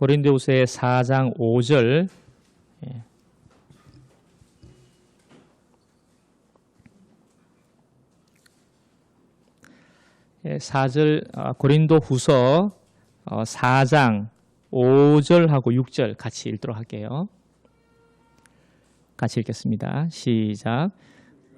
고린도후서의 4장 5절 예. 예, 4절 아, 고린도 후서 어, 4장 5절하고 6절 같이 읽도록 할게요. 같이 읽겠습니다. 시작.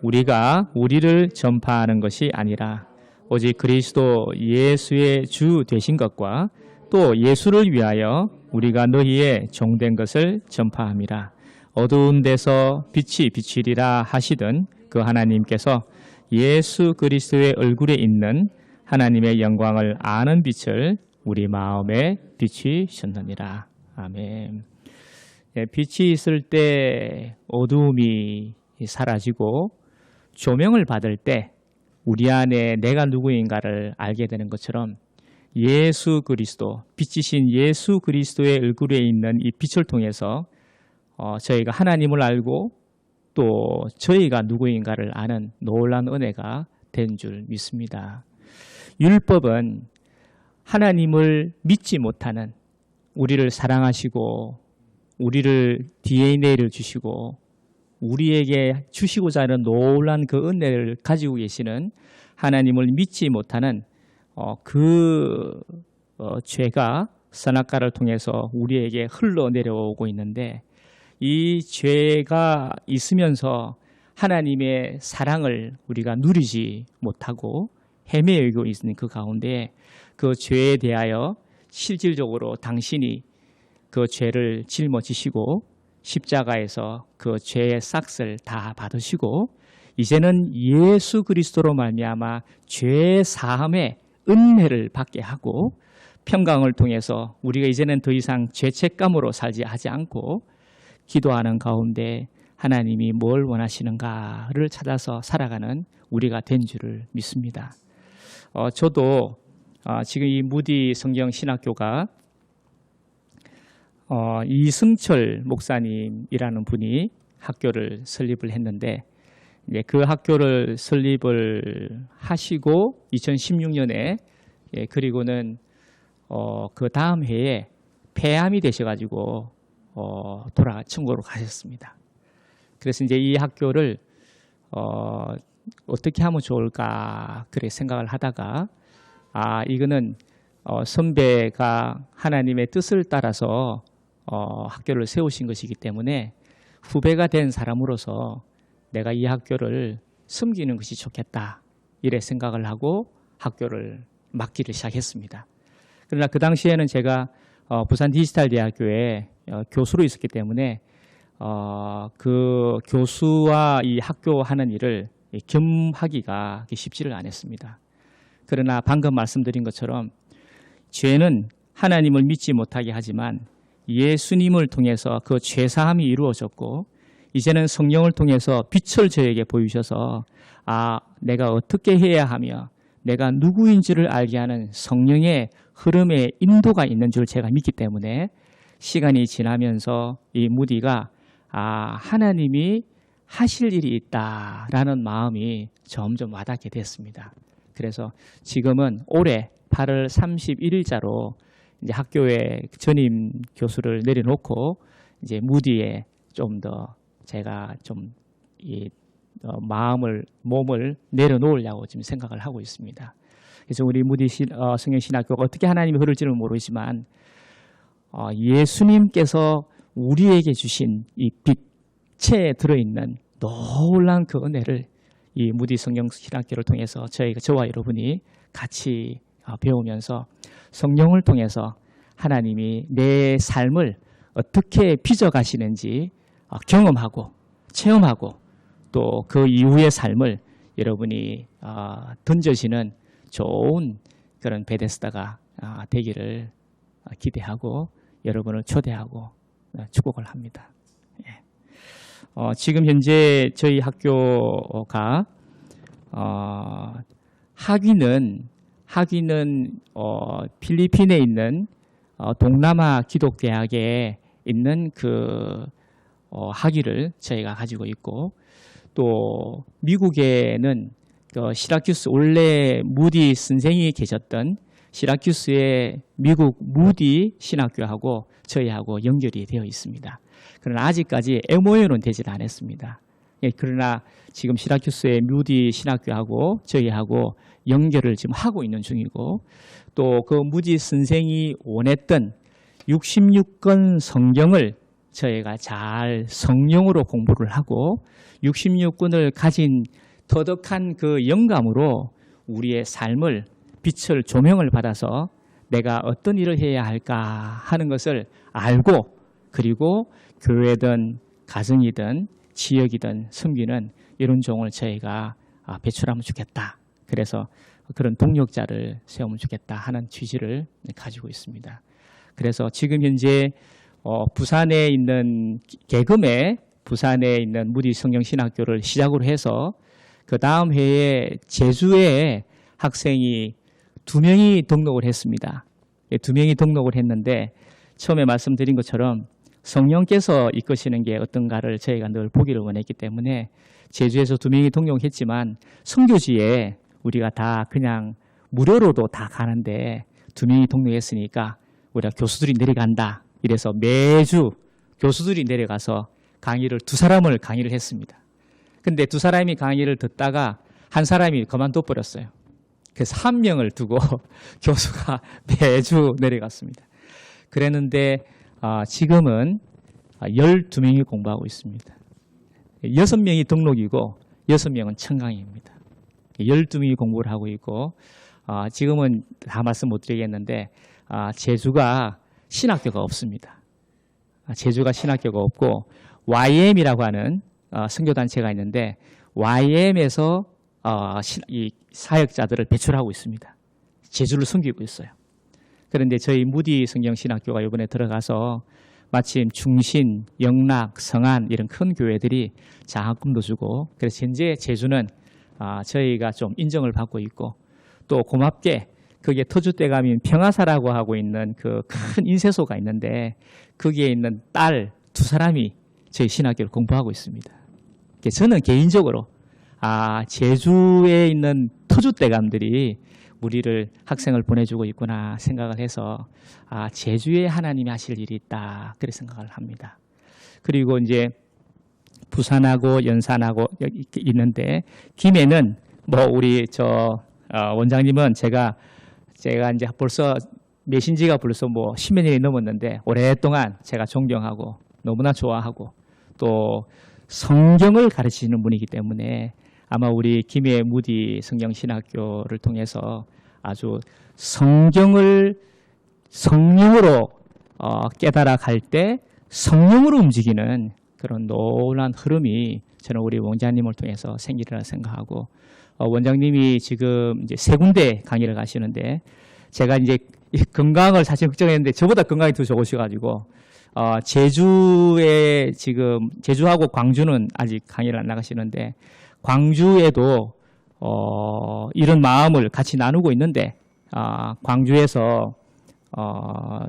우리가 우리를 전파하는 것이 아니라 오직 그리스도 예수의 주 되신 것과 또 예수를 위하여 우리가 너희의 종된 것을 전파함이라. 어두운 데서 빛이 비치리라 하시던 그 하나님께서 예수 그리스도의 얼굴에 있는 하나님의 영광을 아는 빛을 우리 마음에 비치셨느니라. 아멘. 예, 빛이 있을 때 어두움이 사라지고 조명을 받을 때 우리 안에 내가 누구인가를 알게 되는 것처럼 예수 그리스도, 빛이신 예수 그리스도의 얼굴에 있는 이 빛을 통해서 어, 저희가 하나님을 알고 또 저희가 누구인가를 아는 놀란 은혜가 된 줄 믿습니다. 율법은 하나님을 믿지 못하는 우리를 사랑하시고 우리를 DNA를 주시고 우리에게 주시고자 하는 놀란 그 은혜를 가지고 계시는 하나님을 믿지 못하는 어, 그 어, 죄가 선악과를 통해서 우리에게 흘러내려오고 있는데 이 죄가 있으면서 하나님의 사랑을 우리가 누리지 못하고 헤매고 있는 그 가운데 그 죄에 대하여 실질적으로 당신이 그 죄를 짊어지시고 십자가에서 그 죄의 싹을 다 받으시고 이제는 예수 그리스도로 말미암아 죄 사함의 은혜를 받게 하고 평강을 통해서 우리가 이제는 더 이상 죄책감으로 살지 하지 않고 기도하는 가운데 하나님이 뭘 원하시는가를 찾아서 살아가는 우리가 된 줄을 믿습니다. 어, 저도 어, 지금 이 무디 성경 신학교가 어, 이승철 목사님이라는 분이 학교를 설립을 했는데 이제 그 학교를 설립을 하시고 2016년에 예, 그리고는 어, 그 다음 해에 폐암이 되셔가지고 어, 돌아 천국으로 가셨습니다. 그래서 이제 이 학교를 어, 어떻게 하면 좋을까 그래 생각을 하다가 아 이거는 어, 선배가 하나님의 뜻을 따라서 어, 학교를 세우신 것이기 때문에 후배가 된 사람으로서 내가 이 학교를 섬기는 것이 좋겠다 이래 생각을 하고 학교를 맡기를 시작했습니다. 그러나 그 당시에는 제가 어, 부산 디지털 대학교에 어, 교수로 있었기 때문에 어, 그 교수와 이 학교 하는 일을 겸하기가 쉽지를 않았습니다. 그러나 방금 말씀드린 것처럼 죄는 하나님을 믿지 못하게 하지만 예수님을 통해서 그 죄사함이 이루어졌고 이제는 성령을 통해서 빛을 저에게 보이셔서 아 내가 어떻게 해야 하며 내가 누구인지를 알게 하는 성령의 흐름에 인도가 있는 줄 제가 믿기 때문에 시간이 지나면서 이 무디가 아 하나님이 하실 일이 있다라는 마음이 점점 와닿게 됐습니다. 그래서 지금은 올해 8월 31일자로 이제 학교에 전임 교수를 내려놓고 이제 무디에 좀 더 제가 좀이 어, 마음을 몸을 내려놓으려고 지금 생각을 하고 있습니다. 그래서 우리 무디 신, 어, 성경신학교가 어떻게 하나님이 흐를지는 모르지만 어, 예수님께서 우리에게 주신 이 빛에 들어있는 놀란 그 은혜를 이 무디 성경신학교를 통해서 저희가 저와 여러분이 같이 어, 배우면서 성령을 통해서 하나님이 내 삶을 어떻게 빚어가시는지 어, 경험하고 체험하고 또 그 이후의 삶을 여러분이 어, 던져지는 좋은 그런 베데스다가 아, 되기를 기대하고 여러분을 초대하고 축복을 합니다. 예. 어, 지금 현재 저희 학교가 어, 학위는 학위는 어, 필리핀에 있는 어, 동남아 기독 대학에 있는 그 어, 학위를 저희가 가지고 있고 또 미국에는 그 시라큐스 원래 무디 선생이 계셨던 시라큐스의 미국 무디 신학교하고 저희하고 연결이 되어 있습니다. 그러나 아직까지 MOU는 되질 않았습니다. 예, 그러나 지금 시라큐스의 무디 신학교하고 저희하고 연결을 지금 하고 있는 중이고 또 그 무디 선생이 원했던 66권 성경을 저희가 잘 성령으로 공부를 하고 66권을 가진 터득한 그 영감으로 우리의 삶을 빛을 조명을 받아서 내가 어떤 일을 해야 할까 하는 것을 알고 그리고 교회든 가정이든 지역이든 섬기는 이런 종을 저희가 아, 배출하면 좋겠다. 그래서 그런 동력자를 세우면 좋겠다 하는 취지를 가지고 있습니다. 그래서 지금 현재 어, 부산에 있는 개금에 부산에 있는 무디 성경신학교를 시작으로 해서 그 다음 해에 제주에 학생이 두 명이 등록을 했습니다. 예, 두 명이 등록을 했는데 처음에 말씀드린 것처럼 성령께서 이끄시는 게 어떤가를 저희가 늘 보기를 원했기 때문에 제주에서 두 명이 등록했지만 선교지에 우리가 다 그냥 무료로도 다 가는데 두 명이 등록했으니까 우리가 교수들이 내려간다. 이래서 매주 교수들이 내려가서 강의를 두 사람을 강의를 했습니다. 근데 두 사람이 강의를 듣다가 한 사람이 그만둬 버렸어요. 그래서 한 명을 두고 교수가 매주 내려갔습니다. 그랬는데 아, 지금은 12명이 공부하고 있습니다. 6명이 등록이고 6명은 청강입니다. 12명이 공부를 하고 있고 아, 지금은 다 말씀 못 드리겠는데 아, 제주가 신학교가 없습니다. 아, 제주가 신학교가 없고 YM이라고 하는 어, 선교단체가 있는데 YM에서 어, 이 사역자들을 배출하고 있습니다. 제주를 섬기고 있어요. 그런데 저희 무디 성경신학교가 이번에 들어가서 마침 중신, 영락, 성안 이런 큰 교회들이 장학금도 주고 그래서 현재 제주는 아, 저희가 좀 인정을 받고 있고 또 고맙게 그게 터줏대감인 평화사라고 하고 있는 그 큰 인쇄소가 있는데 거기에 있는 딸 두 사람이 저희 신학교를 공부하고 있습니다. 저는 개인적으로 아 제주에 있는 터줏대감들이 우리를 학생을 보내주고 있구나 생각을 해서 아 제주에 하나님이 하실 일이 있다 그렇게 생각을 합니다. 그리고 이제 부산하고 연산하고 있는데 김해는 뭐 우리 저 어, 원장님은 제가 제가 이제 벌써 메신지가 벌써 뭐 십몇 년이 넘었는데 오랫동안 제가 존경하고 너무나 좋아하고 또 성경을 가르치시는 분이기 때문에 아마 우리 김해 무디 성경신학교를 통해서 아주 성경을 성령으로 어, 깨달아 갈 때 성령으로 움직이는 그런 놀란 흐름이 저는 우리 원장님을 통해서 생기리라 생각하고 어, 원장님이 지금 이제 세 군데 강의를 가시는데 제가 이제 이 건강을 사실 걱정했는데 저보다 건강이 더 좋으셔가지고 어, 제주에 지금 제주하고 광주는 아직 강의를 안 나가시는데 광주에도 어, 이런 마음을 같이 나누고 있는데 아, 광주에서 어,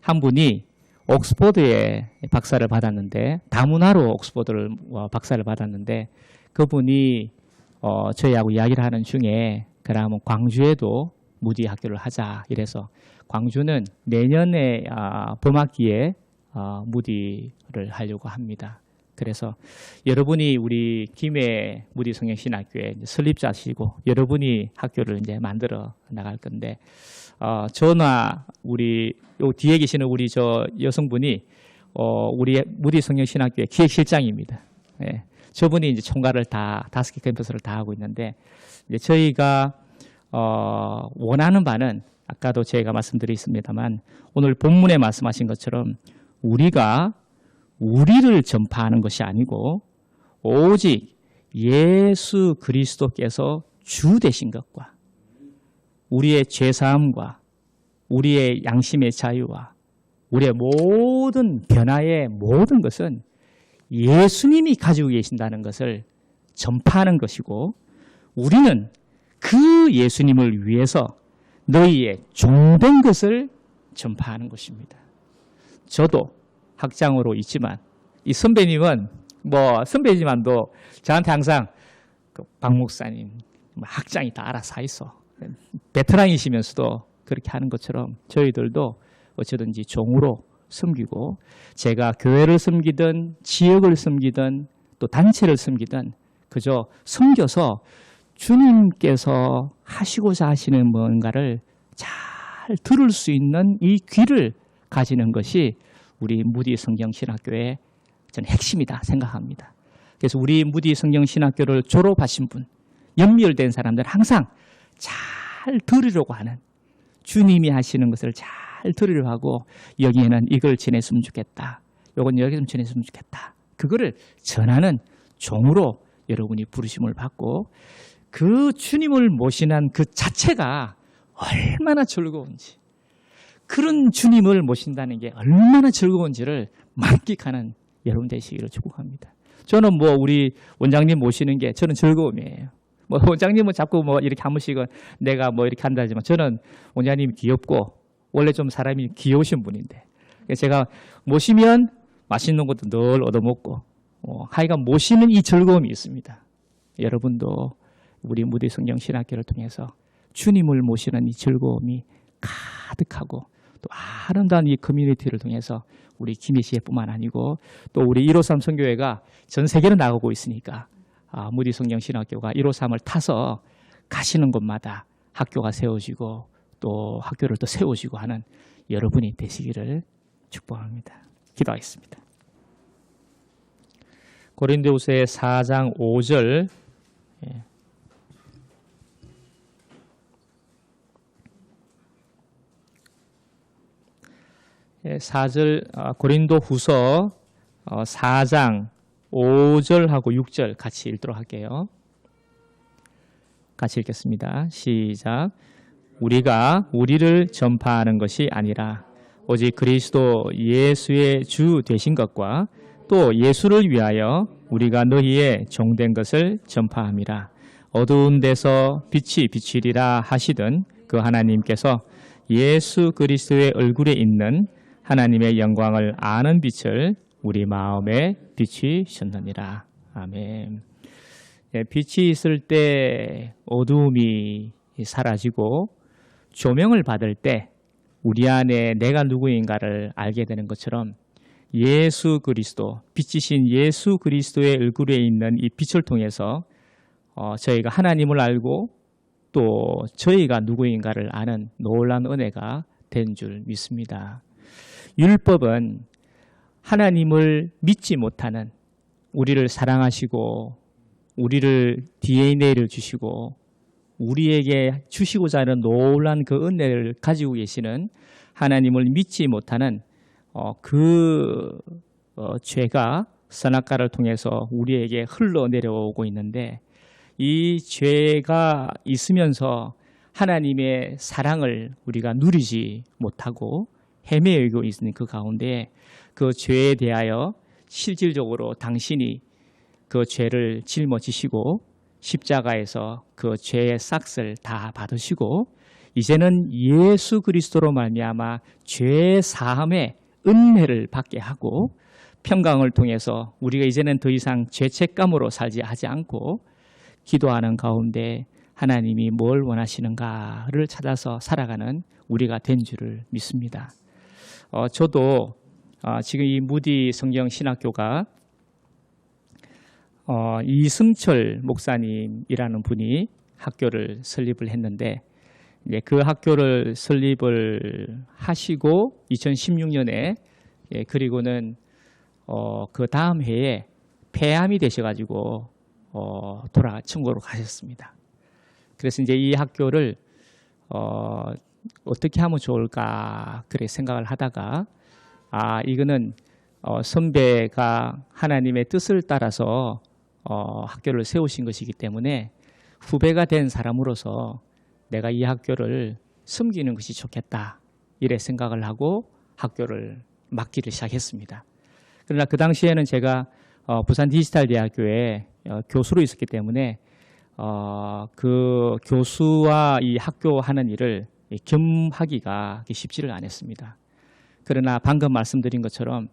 한 분이 옥스퍼드에 박사를 받았는데 다문화로 옥스퍼드를 어, 박사를 받았는데 그분이 어, 저희하고 이야기를 하는 중에 그러면 광주에도 무디 학교를 하자 이래서 광주는 내년에 아, 봄학기에 아, 무디를 하려고 합니다. 그래서 여러분이 우리 김해 무디 성경신학교에 이제 설립자시고 여러분이 학교를 이제 만들어 나갈 건데 어, 저나 우리 요 뒤에 계시는 우리 저 여성분이 어, 우리 무디 성경신학교의 기획실장입니다. 예. 저분이 이제 총괄을 다 다섯 개 캠퍼스를 다 하고 있는데 이제 저희가 어, 원하는 바는 아까도 제가 말씀드렸습니다만 오늘 본문에 말씀하신 것처럼 우리가 우리를 전파하는 것이 아니고 오직 예수 그리스도께서 주 되신 것과 우리의 죄사함과 우리의 양심의 자유와 우리의 모든 변화의 모든 것은 예수님이 가지고 계신다는 것을 전파하는 것이고 우리는 그 예수님을 위해서 너희의 종된 것을 전파하는 것입니다. 저도 학장으로 있지만 이 선배님은 뭐 선배지만도 저한테 항상 그 박 목사님 뭐 학장이 다 알아서 있어 베테랑이시면서도 그렇게 하는 것처럼 저희들도 어쩌든지 종으로 섬기고 제가 교회를 섬기든 지역을 섬기든 또 단체를 섬기든 그저 섬겨서 주님께서 하시고자 하시는 뭔가를 잘 들을 수 있는 이 귀를 가지는 것이 우리 무디 성경신학교의 저는 핵심이다 생각합니다. 그래서 우리 무디 성경신학교를 졸업하신 분, 연결된 사람들 항상 잘 들으려고 하는 주님이 하시는 것을 잘 들으려고 하고 여기에는 이걸 지냈으면 좋겠다. 요건 여기 좀 지냈으면 좋겠다. 그거를 전하는 종으로 여러분이 부르심을 받고 그 주님을 모시는 그 자체가 얼마나 즐거운지 그런 주님을 모신다는 게 얼마나 즐거운지를 만끽하는 여러분 되시기를 축복합니다. 저는 뭐 우리 원장님 모시는 게 저는 즐거움이에요. 뭐 원장님은 자꾸 뭐 이렇게 한 번씩은 내가 뭐 이렇게 한다 하지만 저는 원장님이 귀엽고 원래 좀 사람이 귀여우신 분인데 그래서 제가 모시면 맛있는 것도 늘 얻어먹고 어, 하여간 모시는 이 즐거움이 있습니다. 여러분도 우리 무대 성경 신학교를 통해서 주님을 모시는 이 즐거움이 가득하고 또 아름다운 이 커뮤니티를 통해서 우리 김해시에뿐만 아니고 또 우리 153 선교회가 전 세계로 나가고 있으니까 아, 무디 성경 신학교가 153을 타서 가시는 곳마다 학교가 세워지고 또 학교를 또 세워지고 하는 여러분이 되시기를 축복합니다. 기도하겠습니다. 고린도후서의 4장 5절 예. 예, 4절 아, 고린도 후서 어, 4장 5절하고 6절 같이 읽도록 할게요. 같이 읽겠습니다. 시작. 우리가 우리를 전파하는 것이 아니라 오직 그리스도 예수의 주 되신 것과 또 예수를 위하여 우리가 너희의 종된 것을 전파함이라. 어두운 데서 빛이 비치리라 하시던 그 하나님께서 예수 그리스도의 얼굴에 있는 하나님의 영광을 아는 빛을 우리 마음에 비치셨느니라. 아멘. 예, 빛이 있을 때 어두움이 사라지고 조명을 받을 때 우리 안에 내가 누구인가를 알게 되는 것처럼 예수 그리스도, 빛이신 예수 그리스도의 얼굴에 있는 이 빛을 통해서 어, 저희가 하나님을 알고 또 저희가 누구인가를 아는 놀란 은혜가 된 줄 믿습니다. 율법은 하나님을 믿지 못하는 우리를 사랑하시고 우리를 DNA를 주시고 우리에게 주시고자 하는 놀란 그 은혜를 가지고 계시는 하나님을 믿지 못하는 어, 그 어, 죄가 선악과를 통해서 우리에게 흘러내려오고 있는데 이 죄가 있으면서 하나님의 사랑을 우리가 누리지 못하고 헤매고 있는 그 가운데 그 죄에 대하여 실질적으로 당신이 그 죄를 짊어지시고 십자가에서 그 죄의 싹을 다 받으시고 이제는 예수 그리스도로 말미암아 죄 사함의 은혜를 받게 하고 평강을 통해서 우리가 이제는 더 이상 죄책감으로 살지 하지 않고 기도하는 가운데 하나님이 뭘 원하시는가를 찾아서 살아가는 우리가 된 줄을 믿습니다. 어, 저도 어, 지금 이 무디 성경 신학교가 어, 이승철 목사님이라는 분이 학교를 설립을 했는데 예, 그 학교를 설립을 하시고 2016년에 예, 그리고는 어, 그 다음 해에 폐암이 되셔가지고 어, 돌아 천국으로 가셨습니다. 그래서 이제 이 학교를 어, 어떻게 하면 좋을까 그래 생각을 하다가 아 이거는 어, 선배가 하나님의 뜻을 따라서 어, 학교를 세우신 것이기 때문에 후배가 된 사람으로서 내가 이 학교를 섬기는 것이 좋겠다 이래 생각을 하고 학교를 맡기를 시작했습니다. 그러나 그 당시에는 제가 어, 부산 디지털 대학교에 어, 교수로 있었기 때문에 어, 그 교수와 이 학교 하는 일을 겸하기가 쉽지를 않았습니다. 그러나 방금 말씀드린 것처럼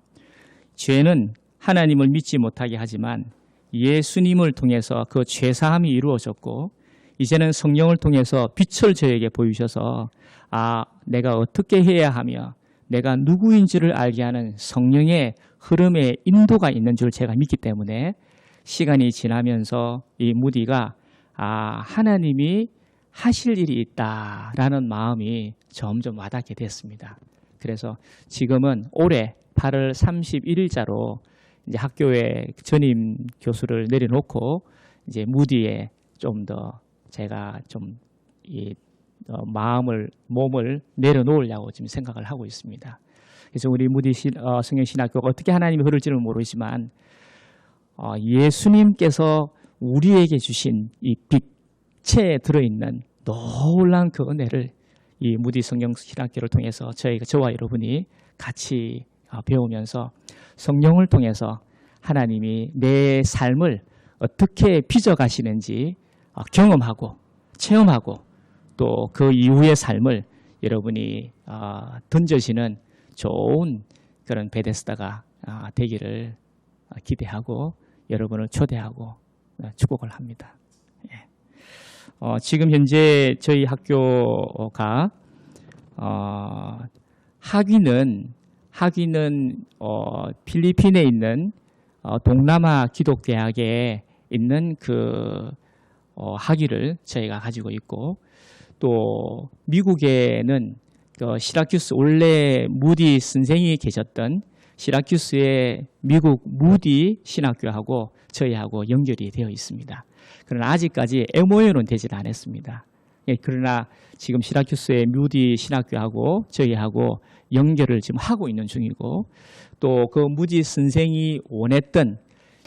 죄는 하나님을 믿지 못하게 하지만 예수님을 통해서 그 죄사함이 이루어졌고 이제는 성령을 통해서 빛을 저에게 보이셔서 아 내가 어떻게 해야 하며 내가 누구인지를 알게 하는 성령의 흐름에 인도가 있는 줄 제가 믿기 때문에 시간이 지나면서 이 무디가 아 하나님이 하실 일이 있다라는 마음이 점점 와닿게 됐습니다. 그래서 지금은 올해 8월 31일자로 이제 학교에 전임 교수를 내려놓고 이제 무디에 좀 더 제가 좀이 어, 마음을 몸을 내려놓으려고 지금 생각을 하고 있습니다. 그래서 우리 무디 신, 어, 성경신학교가 어떻게 하나님이 흐를지는 모르지만 어, 예수님께서 우리에게 주신 이 빛에 들어있는 놀란 그 은혜를 이 무디 성경신학교를 통해서 저희가 저와 여러분이 같이 어, 배우면서 성령을 통해서 하나님이 내 삶을 어떻게 빚어가시는지 어, 경험하고 체험하고 또 그 이후의 삶을 여러분이 어, 던져지는 좋은 그런 베데스다가 아, 되기를 어, 기대하고 여러분을 초대하고 어, 축복을 합니다. 예. 어, 지금 현재 저희 학교가 어, 학위는 학위는 어, 필리핀에 있는 어, 동남아 기독대학에 있는 그 어, 학위를 저희가 가지고 있고 또 미국에는 그 시라큐스 원래 무디 선생이 계셨던 시라큐스의 미국 무디 신학교하고 저희하고 연결이 되어 있습니다. 그러나 아직까지 MOU는 되질 않았습니다. 예, 그러나 지금 시라큐스의 무디 신학교하고 저희하고 연결을 지금 하고 있는 중이고 또 그 무디 선생이 원했던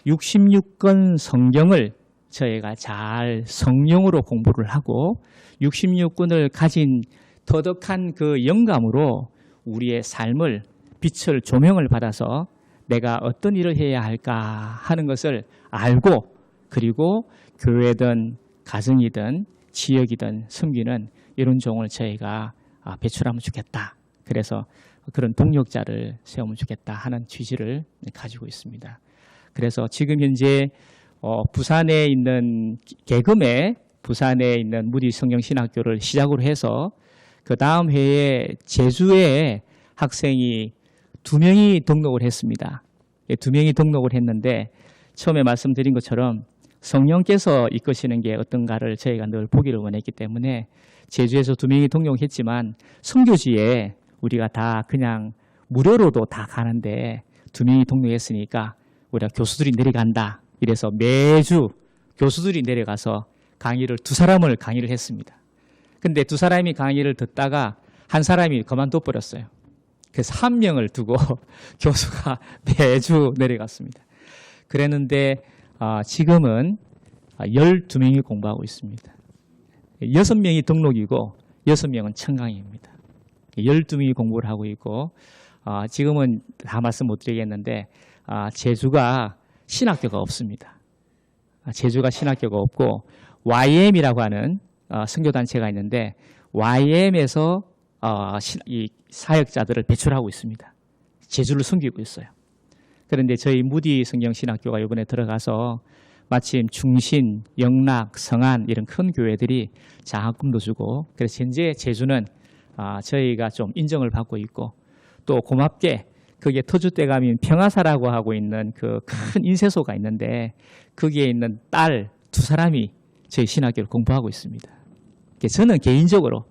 66권 성경을 저희가 잘 성령으로 공부를 하고 66권을 가진 터득한 그 영감으로 우리의 삶을 빛을 조명을 받아서 내가 어떤 일을 해야 할까 하는 것을 알고 그리고 교회든 가정이든 지역이든 섬기는 이런 종을 저희가 아, 배출하면 좋겠다. 그래서 그런 동력자를 세우면 좋겠다 하는 취지를 가지고 있습니다. 그래서 지금 현재 어, 부산에 있는 개금에 부산에 있는 무디 성경신학교를 시작으로 해서 그 다음 해에 제주에 학생이 두 명이 등록을 했습니다. 예, 두 명이 등록을 했는데 처음에 말씀드린 것처럼 성령께서 이끄시는 게 어떤가를 저희가 늘 보기를 원했기 때문에 제주에서 두 명이 등록했지만 선교지에 우리가 다 그냥 무료로도 다 가는데 두 명이 등록했으니까 우리가 교수들이 내려간다. 이래서 매주 교수들이 내려가서 강의를 두 사람을 강의를 했습니다. 근데 두 사람이 강의를 듣다가 한 사람이 그만둬 버렸어요. 그래서 한 명을 두고 교수가 매주 내려갔습니다. 그랬는데 아, 지금은 12명이 공부하고 있습니다. 6명이 등록이고 6명은 청강입니다. 12명이 공부를 하고 있고 아, 지금은 다 말씀 못 드리겠는데 아, 제주가 신학교가 없습니다. 아, 제주가 신학교가 없고 YM이라고 하는 어, 선교단체가 있는데 YM에서 사역자들을 배출하고 있습니다. 제주를 섬기고 있어요. 그런데 저희 무디 성경신학교가 이번에 들어가서 마침 중신, 영락, 성안 이런 큰 교회들이 장학금도 주고 그래서 현재 제주는 아, 저희가 좀 인정을 받고 있고 또 고맙게 그게 터줏대감인 평화사라고 하고 있는 그 큰 인쇄소가 있는데 거기에 있는 딸 두 사람이 저희 신학교를 공부하고 있습니다. 저는 개인적으로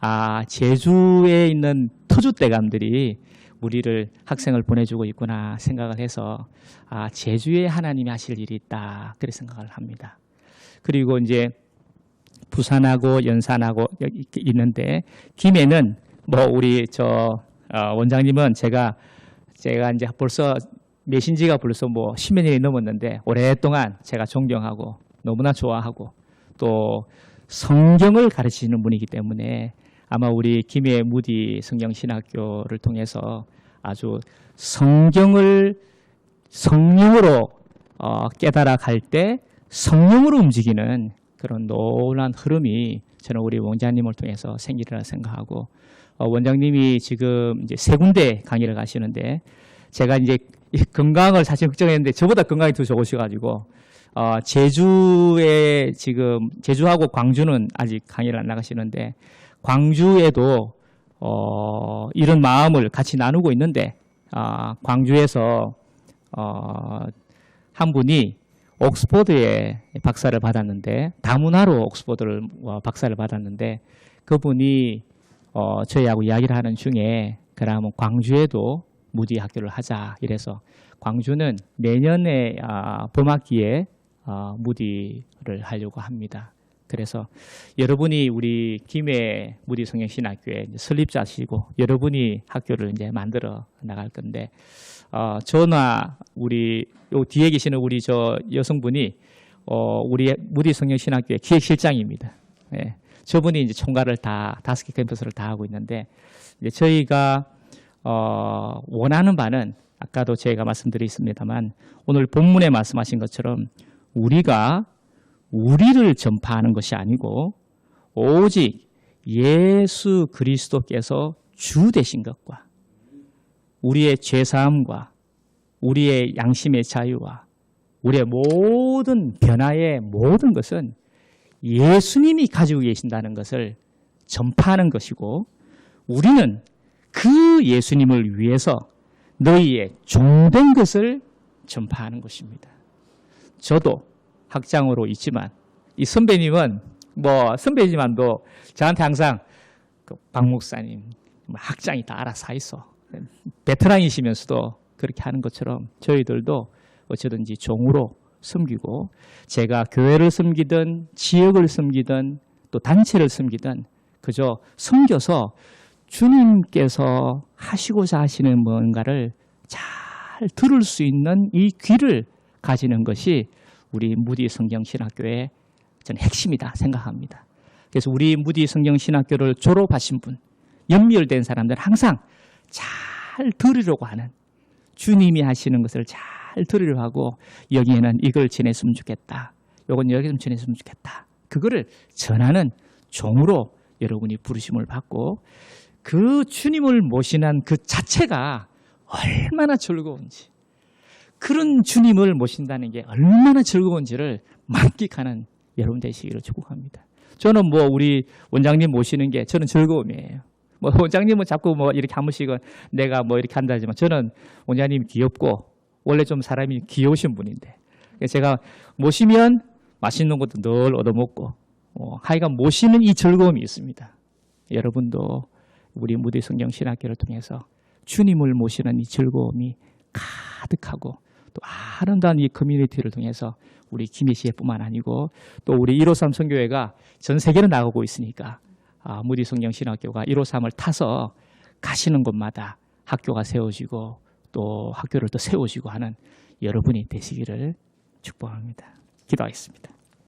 아 제주에 있는 터줏대감들이 우리를 학생을 보내주고 있구나 생각을 해서 아 제주에 하나님이 하실 일이 있다 그렇게 생각을 합니다. 그리고 이제 부산하고 연산하고 여기 있는데 김해는 뭐 우리 저 어, 원장님은 제가 제가 이제 벌써 메신지가 벌써 뭐 10여 년이 넘었는데 오랫동안 제가 존경하고 너무나 좋아하고 또 성경을 가르치시는 분이기 때문에 아마 우리 김해 무디 성경신학교를 통해서 아주 성경을 성령으로 어, 깨달아 갈 때 성령으로 움직이는 그런 놀란 흐름이 저는 우리 원장님을 통해서 생기리라 생각하고 어, 원장님이 지금 이제 세 군데 강의를 가시는데 제가 이제 이 건강을 사실 걱정했는데 저보다 건강이 더 좋으셔가지고 어, 제주에 지금 제주하고 광주는 아직 강의를 안 나가시는데 광주에도 어, 이런 마음을 같이 나누고 있는데 아, 광주에서 어, 한 분이 옥스퍼드에 박사를 받았는데 다문화로 옥스퍼드를 어, 박사를 받았는데 그분이 어, 저희하고 이야기를 하는 중에 그러면 광주에도 무디 학교를 하자 이래서 광주는 내년에 아, 봄학기에 아, 무디를 하려고 합니다. 그래서 여러분이 우리 김해 이제 설립자시고 여러분이 학교를 이제 만들어 나갈 건데 어, 저나 우리 요 뒤에 계시는 우리 저 여성분이 어, 우리 무디 성경신학교의 기획실장입니다. 예. 저분이 이제 총괄을 다 다섯 개 캠퍼스를 다 하고 있는데 이제 저희가 어, 원하는 바는 아까도 제가 말씀드렸습니다만 오늘 본문에 말씀하신 것처럼 우리가 우리를 전파하는 것이 아니고 오직 예수 그리스도께서 주 되신 것과 우리의 죄사함과 우리의 양심의 자유와 우리의 모든 변화의 모든 것은 예수님이 가지고 계신다는 것을 전파하는 것이고 우리는 그 예수님을 위해서 너희의 종된 것을 전파하는 것입니다. 저도 학장으로 있지만 이 선배님은 뭐 선배지만도 저한테 항상 그 박 목사님 뭐 학장이 다 알아서 하 있어. 베테랑이시면서도 그렇게 하는 것처럼 저희들도 어쩌든지 종으로 섬기고 제가 교회를 섬기든 지역을 섬기든 또 단체를 섬기든 그저 섬겨서 주님께서 하시고자 하시는 뭔가를 잘 들을 수 있는 이 귀를 가지는 것이 우리 무디 성경신학교의 저는 핵심이다 생각합니다. 그래서 우리 무디 성경신학교를 졸업하신 분, 연결된 사람들 항상 잘 들으려고 하는 주님이 하시는 것을 잘 들으려고 하고 여기에는 이걸 지냈으면 좋겠다. 요건 여기 좀 지냈으면 좋겠다. 그거를 전하는 종으로 여러분이 부르심을 받고 그 주님을 모시는 그 자체가 얼마나 즐거운지 그런 주님을 모신다는 게 얼마나 즐거운지를 만끽하는 여러분 되시기를 축복합니다. 저는 뭐 우리 원장님 모시는 게 저는 즐거움이에요. 뭐 원장님은 자꾸 뭐 이렇게 한 번씩은 내가 뭐 이렇게 한다 하지만 저는 원장님이 귀엽고 원래 좀 사람이 귀여우신 분인데 제가 모시면 맛있는 것도 늘 얻어먹고 어, 하여간 모시는 이 즐거움이 있습니다. 여러분도 우리 무대 성경 신학교를 통해서 주님을 모시는 이 즐거움이 가득하고 또 아름다운 이 커뮤니티를 통해서 우리 김해시에뿐만 아니고 또 우리 153 선교회가 전 세계로 나가고 있으니까 아, 무디 성경 신학교가 153을 타서 가시는 곳마다 학교가 세워지고 또 학교를 또 세워지고 하는 여러분이 되시기를 축복합니다. 기도하겠습니다.